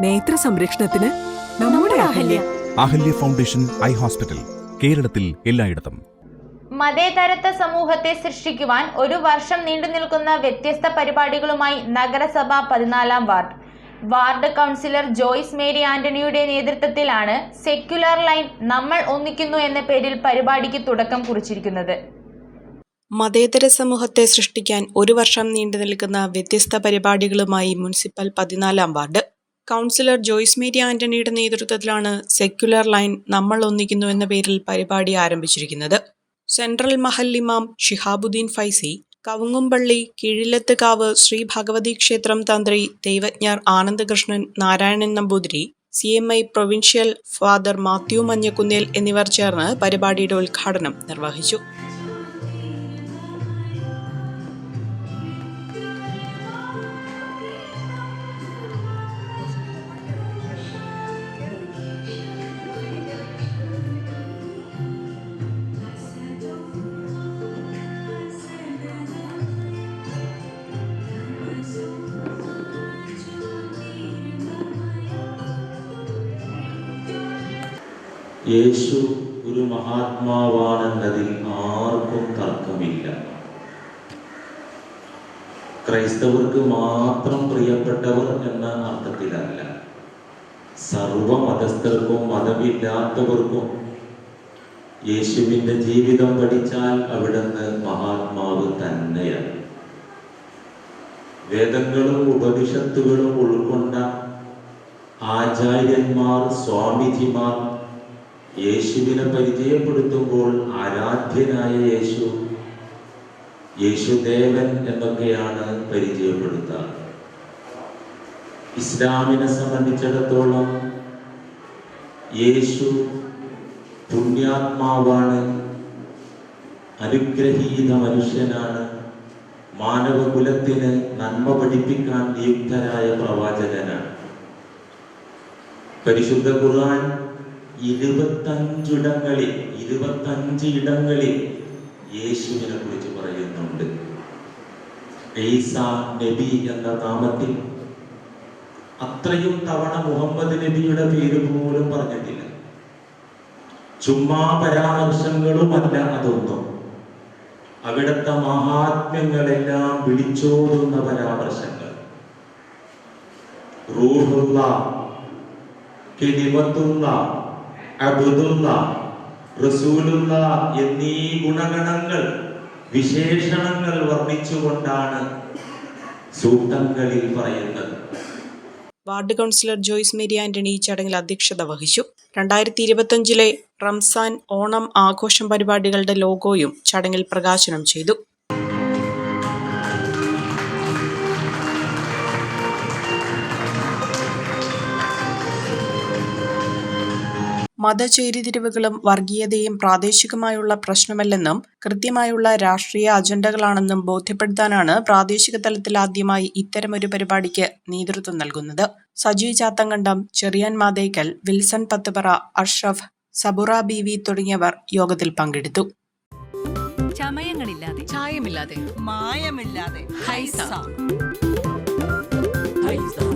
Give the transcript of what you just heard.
നേത്ര സംരക്ഷണത്തിന് നമ്മുടെ Ahalya. Ahalya foundation eye hospital കേരളത്തിൽ എല്ലായിടത്തും. മതേതരത്വ സമൂഹത്തെ സൃഷ്ടിക്കുവാൻ ഒരു വർഷം നീണ്ടു നിൽക്കുന്ന വ്യത്യസ്ത പരിപാടികളുമായി നഗരസഭ പതിനാലാം ward. Ward councillor Joyce Mary ആന്റണിയുടെ നേതൃത്വത്തിലാണ് സെക്യുലർ ലൈൻ നമ്മൾ ഒന്നിക്കുന്നു എന്ന പേരിൽ പരിപാടിക്ക് തുടക്കം കുറിച്ചിരിക്കുന്നത്. മതേതര സമൂഹത്തെ സൃഷ്ടിക്കാൻ ഒരു വർഷം നീണ്ടു നിൽക്കുന്ന വ്യത്യസ്ത പരിപാടികളുമായി മുനിസിപ്പൽ പതിനാലാം വാർഡ്. കൗൺസിലർ ജോയ്സ് മേരി ആന്റണിയുടെ നേതൃത്വത്തിലാണ് സെക്യുലർ ലൈൻ നമ്മൾ ഒന്നിക്കുന്നു എന്ന പേരിൽ പരിപാടി ആരംഭിച്ചിരിക്കുന്നത്. സെൻട്രൽ മഹൽ ഇമാം ഷിഹാബുദ്ദീൻ ഫൈസി കവുങ്ങുംപള്ളി കീഴിലത്തുകാവ് ശ്രീ ഭഗവതി ക്ഷേത്രം തന്ത്രി ദൈവജ്ഞർ Anandakrishnan Narayanan Namboothiri C M I provincial father Mathew Manjakkunnel എന്നിവർ ചേർന്ന് പരിപാടിയുടെ ഉദ്ഘാടനം നിർവഹിച്ചു. യേശു ഒരു മഹാത്മാവാണെന്നതിൽ ആർക്കും തർക്കമില്ല. ക്രൈസ്തവർക്ക് മാത്രം പ്രിയപ്പെട്ടവർ എന്ന അർത്ഥത്തിലല്ല. സർവമതസ്ഥർക്കും മതമില്ലാത്തവർക്കും യേശുവിന്റെ ജീവിതം പഠിച്ചാൽ അവിടുന്ന് മഹാത്മാവ് തന്നെയാണ്. വേദങ്ങളും ഉപനിഷത്തുകളും ഉൾക്കൊണ്ട ആചാര്യന്മാർ സ്വാമിജിമാർ യേശുവിനെ പരിചയപ്പെടുത്തുമ്പോൾ ആരാധ്യനായ യേശു യേശുദേവൻ എന്നൊക്കെയാണ് പരിചയപ്പെടുത്താറ് ഇസ്ലാമിനെ സംബന്ധിച്ചിടത്തോളം യേശു പുണ്യാത്മാവാണ് അനുഗ്രഹീത മനുഷ്യനാണ് മാനവകുലത്തിന് നന്മ പഠിപ്പിക്കാൻ നിയുക്തരായ പ്രവാചകനാണ്. പരിശുദ്ധ ഖുർആൻ ഇരുപത്തഞ്ചിടങ്ങളിൽ ഇരുപത്തഞ്ച് ഇടങ്ങളിൽ യേശുവിനെ കുറിച്ച് പറയുന്നുണ്ട്. നബി എന്ന നാമത്തിൽ. അത്രയും തവണ മുഹമ്മദ് നബിയുടെ പേര് പോലും പറഞ്ഞിട്ടില്ല. ചുമ്മാ പരാമർശങ്ങളുമല്ല അതൊന്നും. അവിടുത്തെ മഹാത്മ്യങ്ങളെല്ലാം വിളിച്ചോടുന്ന പരാമർശങ്ങൾ. റൂഹുള്ള കെലിമത്തുള്ള അബുദുള്ള റസൂലുള്ള എന്നീ ഗുണഗണങ്ങൾ വിശേഷണങ്ങൾ വർണിച്ചുകൊണ്ടാണ് സൂക്തങ്ങളിൽ പറയുന്നത്. Ward councillor Joyce Mary Antony ഈ ചടങ്ങിൽ അധ്യക്ഷത വഹിച്ചു. രണ്ടായിരത്തി ഇരുപത്തിയഞ്ചിലെ റംസാൻ ഓണം ആഘോഷം പരിപാടികളുടെ ലോഗോയും ചടങ്ങിൽ പ്രകാശനം ചെയ്തു. മതചേരിതിരിവുകളും വർഗീയതയും പ്രാദേശികമായുള്ള പ്രശ്നമല്ലെന്നും കൃത്യമായുള്ള രാഷ്ട്രീയ അജണ്ടകളാണെന്നും ബോധ്യപ്പെടുത്താനാണ് പ്രാദേശിക തലത്തിൽ ആദ്യമായി ഇത്തരമൊരു പരിപാടിക്ക് നേതൃത്വം നൽകുന്നത്. സജി ചാത്തങ്കണ്ടം ചെറിയാൻ മാതേക്കൽ വിൽസൺ പത്തുപറ അഷ്റഫ് സബുറ ബീവി തുടങ്ങിയവർ യോഗത്തിൽ പങ്കെടുത്തു. ചമയങ്ങളില്ലാതെ. ചായമില്ലാതെ. മായമില്ലാതെ. ഹൈസ. ഹൈസ.